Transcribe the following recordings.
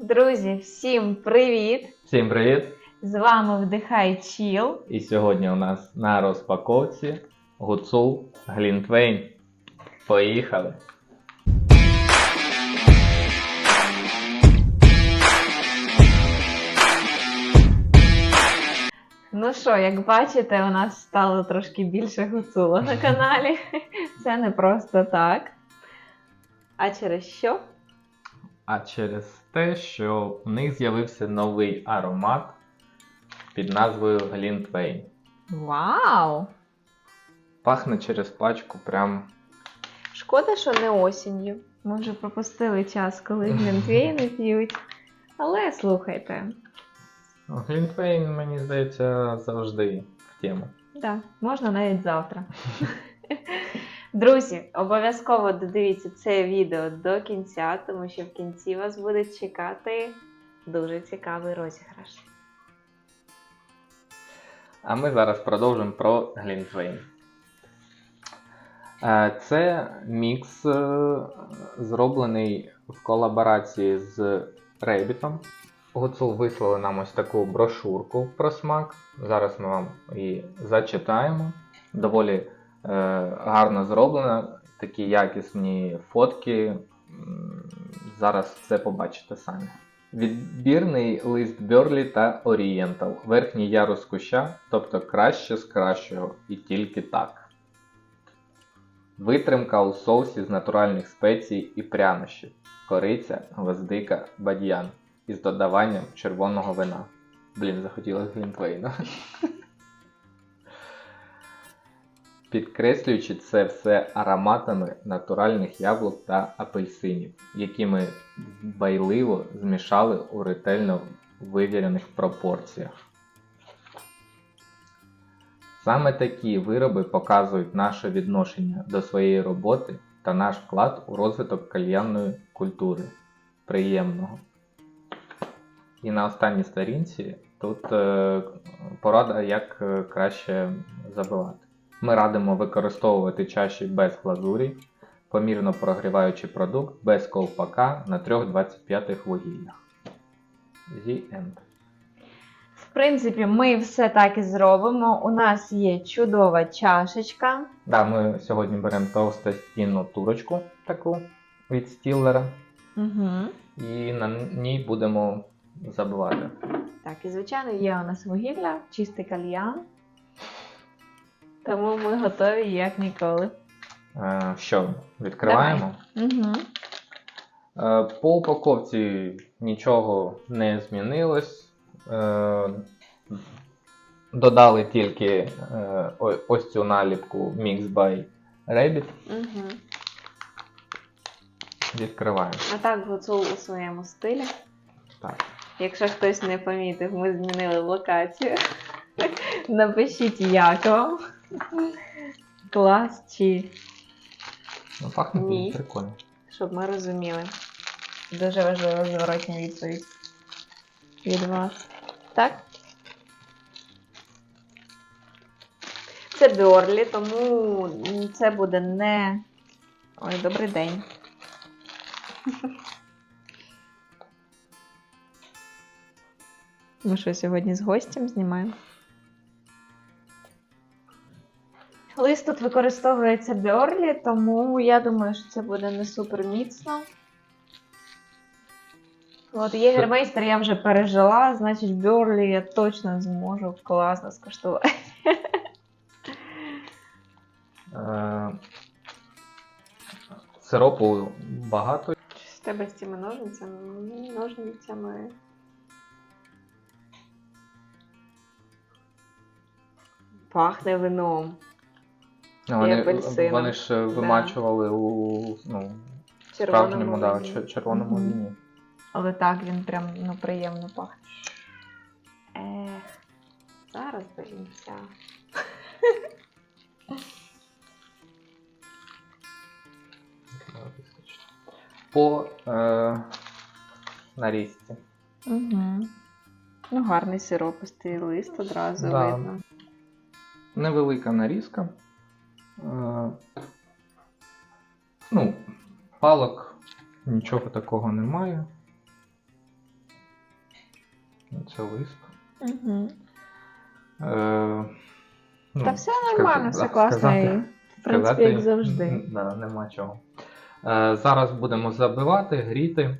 Друзі, всім привіт! Всім привіт! З вами Вдихай Чіл. І сьогодні у нас на розпаковці гуцул Глінтвейн. Поїхали! Ну що, як бачите, у нас стало трошки більше гуцула на каналі. Це не просто так. А через що? А через те, що в них з'явився новий аромат під назвою Глінтвейн. Вау! Пахне через пачку прям Шкода, що не осінню. Ми вже пропустили час, коли глінтвейни п'ють. Але слухайте, Глінтвейн, мені здається, завжди в тему. Да, можна навіть завтра. Друзі, обов'язково додивіться це відео до кінця, тому що в кінці вас буде чекати дуже цікавий розіграш. А ми зараз продовжимо про Глінтвейн. Е, Це мікс, е, зроблений в колаборації з Рейбітом. Гуцул вислали нам ось таку брошурку про смак. Зараз ми вам її зачитаємо. Доволі гарно зроблена, такі якісні фотки. Зараз все побачите самі. Відбірний лист Бьорлі та Орієнтал. Верхній ярус куща, тобто краще з кращого і тільки так. Витримка у соусі з натуральних спецій і прянощів. Кориця, гвоздика, бадьян із додаванням червоного вина. Блін, захотілося глінтвейна. Підкреслюючи це все ароматами натуральних яблук та апельсинів, які ми байливо змішали у ретельно вивірених пропорціях. Саме такі вироби показують наше відношення до своєї роботи та наш вклад у розвиток кальянної культури. Приємного. І на останній сторінці тут е, порада, як е, краще забивати. Ми радимо використовувати чаші без глазурі, помірно прогріваючи продукт без ковпака на 3,25 вугіллях. The end. В принципі, ми все так і зробимо. У нас є чудова чашечка. Да, ми сьогодні беремо товстостінну турочку таку від стілера, Угу. і на ній будемо забивати. Так, і звичайно, є у нас вугілля, чистий кальян. Тому ми готові як ніколи. Е, що, відкриваємо? Угу. Е, По упаковці нічого не змінилось. Е, Додали тільки е, ось цю наліпку Mix by Rabbit. Угу. Відкриваємо. А так гуцул у своєму стилі. Так. Якщо хтось не помітив, ми змінили локацію. Напишіть, як вам. Клас чи Ну, пахне Ні. прикольно. щоб ми розуміли. Дуже важлива зворотня відповідь від вас. Так? Це Бьорлі, тому це буде не. Ой, добрий день. Ми що сьогодні з гостем знімаємо? Лист тут використовується Бьорлі, тому я думаю, що це буде не супер міцно. От Єгермейстер я вже пережила, значить Бьорлі я точно зможу класно скуштувати. Е, Сиропу багато. Щось в тебе з цими ножницями? ножницями. Пахне вином. Ну, Вони, апельсином. вони ж е, вимачували у ну, в червоному справжньому да, вині. чер- червоному Мгм. віні. Але так він прям ну, приємно пахне. Ех, зараз кінця. По е, нарізці. Угу. Ну, гарний сиропистий лист одразу Да. видно. Невелика нарізка. Е, ну, палок нічого такого немає. Це лист. Угу. Е, ну, Та все нормально, все класно. І, в принципі, як завжди. Да, нема чого. Е, зараз будемо забивати, гріти,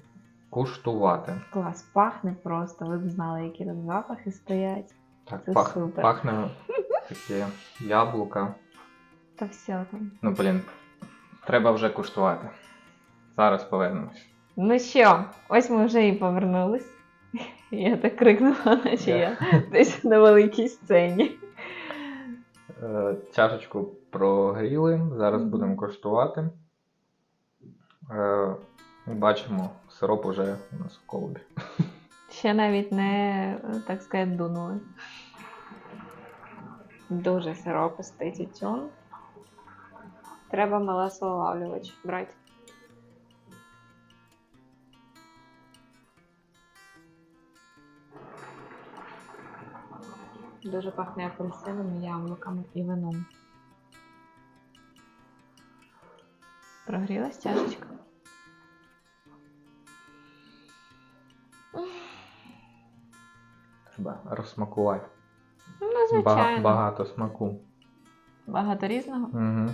куштувати. Клас, пахне просто. Ви б знали, які тут запахи стоять. Так, Це пах, супер. пахне таке яблука. Та все там. Ну, блін, треба вже куштувати. Зараз повернемось. Ну що, ось ми вже і повернулись. Я так крикнула, наче я десь на великій сцені. Е, чашечку прогріли, зараз будемо куштувати. Е, бачимо, сироп уже у нас в колбі. Ще навіть не, так сказати, дунули. Дуже сиропистий тютюн. Треба малесолавлювач брати. Дуже пахне апельсином, яблуками і вином. Прогрілась чашечка? Треба розсмакувати. Ну, Ба- звичайно. багато смаку. Багато різного. Угу.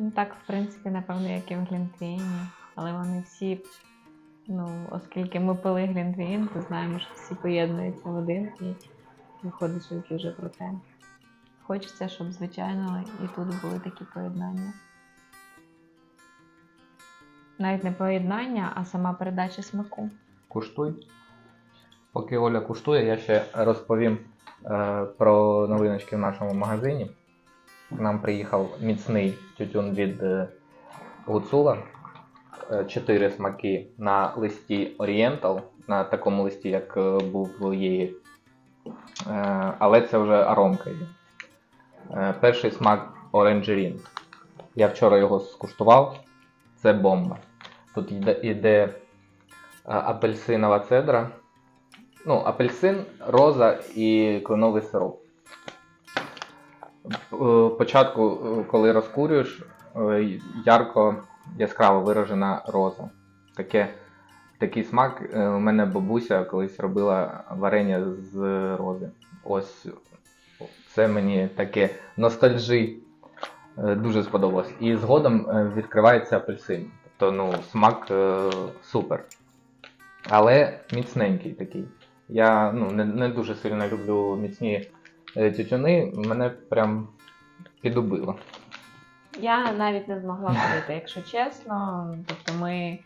Ну так, в принципі, напевно, як і в Глінтвейні. Але вони всі, ну, оскільки ми пили Глінтвейн, то знаємо, що всі поєднуються в один і виходить щось дуже круте. Хочеться, щоб, звичайно, і тут були такі поєднання. Навіть не поєднання, а сама передача смаку. Куштуй. Поки Оля куштує, я ще розповім е, про новиночки в нашому магазині. К Нам приїхав міцний тютюн від е, Гуцула. Е, Чотири смаки на листі Oriental, на такому листі, як е, був в її. Е, але це вже аромка. Е, перший смак Orangerine. Я вчора його скуштував. Це бомба. Тут йде, йде апельсинова цедра. Ну, апельсин, роза і кленовий сироп. Е, Спочатку, е, коли розкурюєш, е, ярко яскраво виражена роза. Таке, такий смак е, у мене бабуся колись робила варення з рози. Ось це мені таке ностальжі е, дуже сподобалось. І згодом е, відкривається апельсин. Тобто, ну, смак е, супер. Але міцненький такий. Я ну, не, не дуже сильно люблю міцні е, тютюни, мене прям підубило. Я навіть не змогла курити, якщо чесно. Тобто ми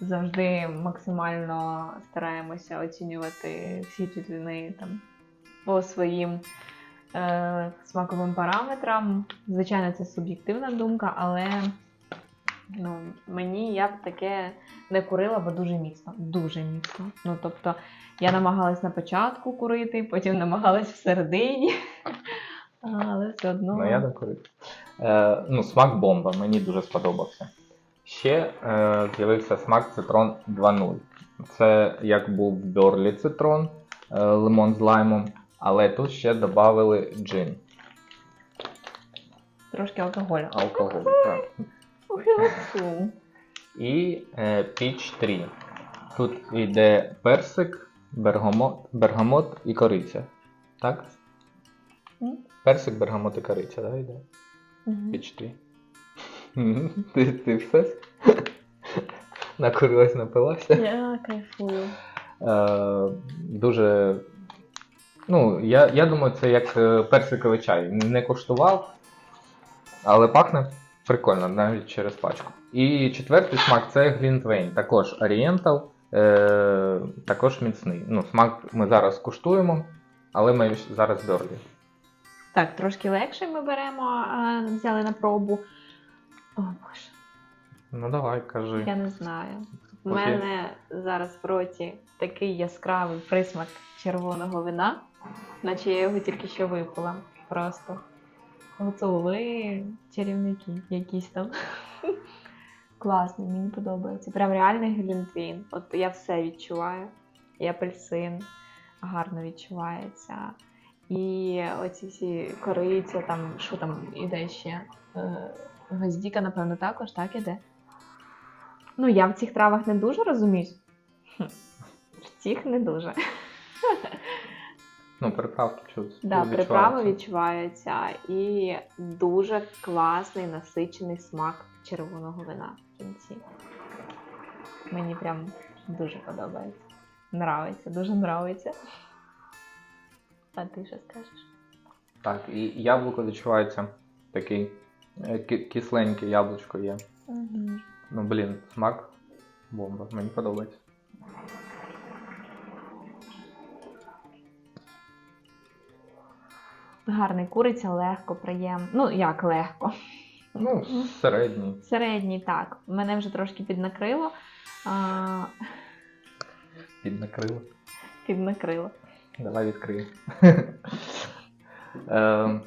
завжди максимально стараємося оцінювати всі тютюни там по своїм е, смаковим параметрам. Звичайно, це суб'єктивна думка, але ну, мені я б таке не курила, бо дуже міцно. Дуже міцно. Ну, тобто, я намагалась на початку курити, потім намагалась всередині. Але все одно. Ну, я не курив. Е, ну, смак бомба, мені дуже сподобався. Ще е, з'явився смак цитрон 2.0. Це як був Берлі цитрон, е, лимон з лаймом, але тут ще додали джин, Трошки алкоголю. алкоголь. Так. І е, піч 3. Тут йде персик, бергамот, бергамот і кориця. Так? М. Персик, бергамот і кориця, так, йде? Піч 3. Ти, ти все? Накурилась, напилася. Я кайфую. Е, дуже. Ну, я, я думаю, це як е, персиковий чай. Не коштував, але пахне прикольно, навіть через пачку. І четвертий смак це Глінтвейн, також Oriental, е, також міцний. Ну, смак ми зараз куштуємо, але ми зараз берлі. Так, трошки легше ми беремо, а, взяли на пробу. О боже, Ну давай, кажи. я не знаю. У мене зараз в роті такий яскравий присмак червоного вина, наче я його тільки що випила. Просто. Гуцули чарівники якісь там. Класний, мені подобається. Прям реальний глінтвін. От я все відчуваю. І апельсин гарно відчувається. І оці всі кориця, там, що там іде ще? Е, гвоздіка, напевно, також, так іде. Ну, я в цих травах не дуже розуміюсь. Хм. всіх не дуже. Ну, приправки чуть. Да, відчуваються. приправи відчуваються і дуже класний насичений смак червоного вина в кінці. Мені прям дуже подобається. Нравиться, дуже нравиться. А ти що скажеш? Так, і яблуко відчувається такий е, кисленьке яблучко є. Угу. Ну, блін, смак бомба. Мені подобається. Гарний куриця, легко, приємно. Ну, як легко. Ну, середній. Середній, так. Мене вже трошки піднакрило. А, Піднакрило. піднакрило. Давай відкриємо. Е,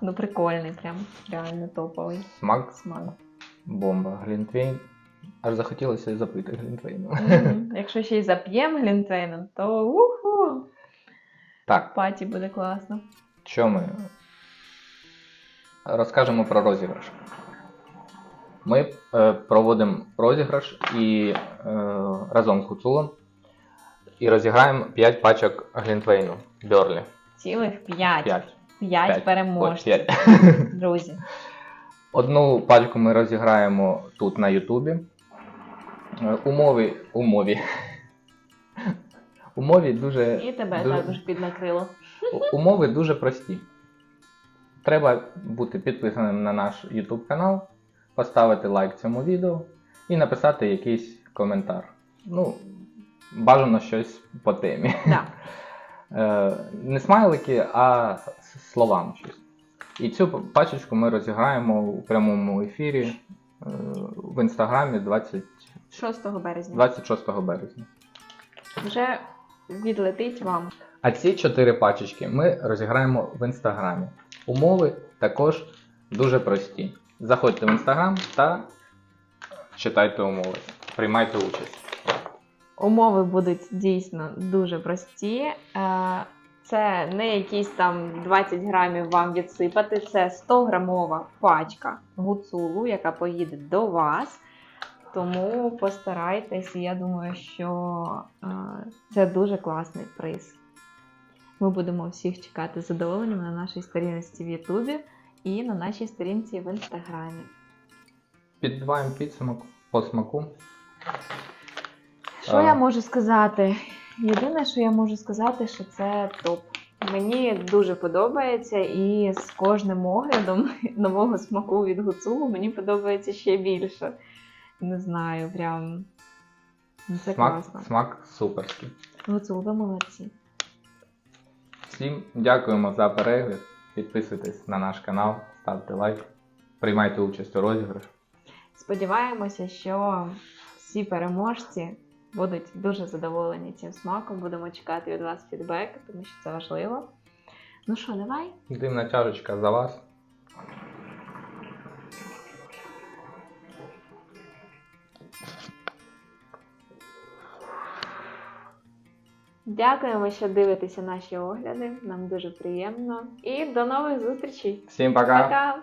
Ну, прикольний, прям реально топовий Смак смак. бомба. Глінтвейн. Аж захотілося і запити глінтвейну. Мгм. Якщо ще й зап'ємо глінтвейном, то уху! Так, Паті буде класно. що ми розкажемо про розіграш. Ми е, проводимо розіграш і е, разом з Гуцулом і розіграємо 5 пачок Глінтвейну Бьорлі. Цілих п'ять. 5. П'ять переможців, 5. друзі. Одну пачку ми розіграємо тут на Ютубі. Е, Умови. Умові. Умові дуже. І тебе дуже- також піднакрило. Умови дуже прості. Треба бути підписаним на наш YouTube канал, поставити лайк цьому відео і написати якийсь коментар. Ну, бажано щось по темі. Да. Е, Не смайлики, а словам щось. І цю пачечку ми розіграємо у прямому ефірі е, в інстаграмі 20, 6 березня. 26 березня. Вже відлетить вам. А ці чотири пачечки ми розіграємо в інстаграмі. Умови також дуже прості. Заходьте в інстаграм та читайте умови. Приймайте участь. Умови будуть дійсно дуже прості. Е, Це не якісь там 20 грамів вам відсипати, це 100 грамова пачка гуцулу, яка поїде до вас. Тому постарайтесь, я думаю, що е, це дуже класний приз. Ми будемо всіх чекати з задоволенням на нашій сторінці в Ютубі і на нашій сторінці в Інстаграмі. Підбиваємо підсумок по смаку. Що А. я можу сказати? Єдине, що я можу сказати, що це топ. Мені дуже подобається, і з кожним оглядом нового смаку від гуцулу мені подобається ще більше. Не знаю, прям ну, це Смак, класно. смак суперський. Гуцул, ви молодці. Всім дякуємо за перегляд. Підписуйтесь на наш канал, ставте лайк, приймайте участь у розіграші. Сподіваємося, що всі переможці будуть дуже задоволені цим смаком. Будемо чекати від вас фідбек, тому що це важливо. Ну що, давай? Дивна чашечка за вас. Дякуємо, що дивитеся наші огляди. Нам дуже приємно. І до нових зустрічей. Всім пока! Пока!